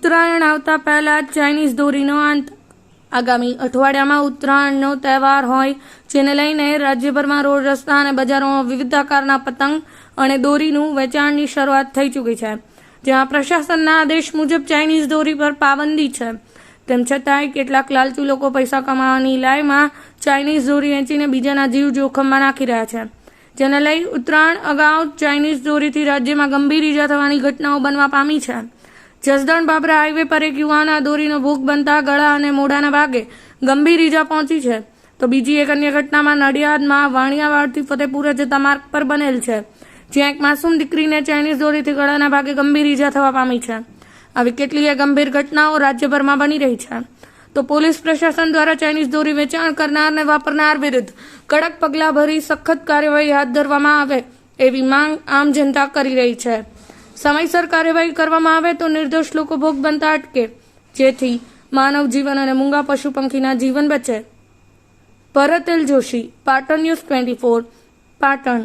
ઉત્તરાયણ આવતા પહેલાં ચાઇનીઝ દોરીનો અંત. આગામી અઠવાડિયામાં ઉત્તરાયણનો તહેવાર હોય, જેને લઈને રાજ્યભરમાં રોડ રસ્તા અને બજારોમાં વિવિધ આકારના પતંગ અને દોરીનું વેચાણની શરૂઆત થઈ ચૂકી છે, જ્યાં પ્રશાસનના આદેશ મુજબ ચાઇનીઝ દોરી પર પાબંદી છે. તેમ છતાંય કેટલાક લાલચુ લોકો પૈસા કમાવાની લાયમાં ચાઇનીઝ દોરી વેચીને બીજાના જીવ જોખમમાં નાખી રહ્યા છે. જેને લઈ ઉત્તરાયણ અગાઉ ચાઇનીઝ દોરીથી રાજ્યમાં ગંભીર ઈજા થવાની ઘટનાઓ બનવા પામી છે. જસદણ બાબરા હાઈવે પર એક યુવાના દોરીનો ભૂખ બનતા ગળા અને મોઢાના ભાગે ગંભીર ઈજા પહોંચી છે. તો બીજી એક અન્ય ઘટનામાં નડિયાદમાં વાણિયાવાડથી ફતેપુરા જતા માર્ગ પર બનેલ છે, જ્યાં એક માસૂમ દીકરીને ચાઇનીઝ દોરીથી ગળાના ભાગે ગંભીર ઈજા થવા પામી છે. આવી કેટલીય ગંભીર ઘટનાઓ રાજ્યભરમાં બની રહી છે. તો પોલીસ પ્રશાસન દ્વારા ચાઇનીઝ દોરી વેચાણ કરનાર અને વાપરનાર વિરુદ્ધ કડક પગલાં ભરી સખત કાર્યવાહી હાથ ધરવામાં આવે એવી માંગ આમ જનતા કરી રહી છે. સમયસર કાર્યવાહી કરવામાં આવે તો નિર્દોષ લોકો ભોગ બનતા અટકે. જેથી માનવ જીવન અને મૂંગા પશુ પંખીના જીવન બચે. Bharat L Joshi, Patan news twenty four, Patan.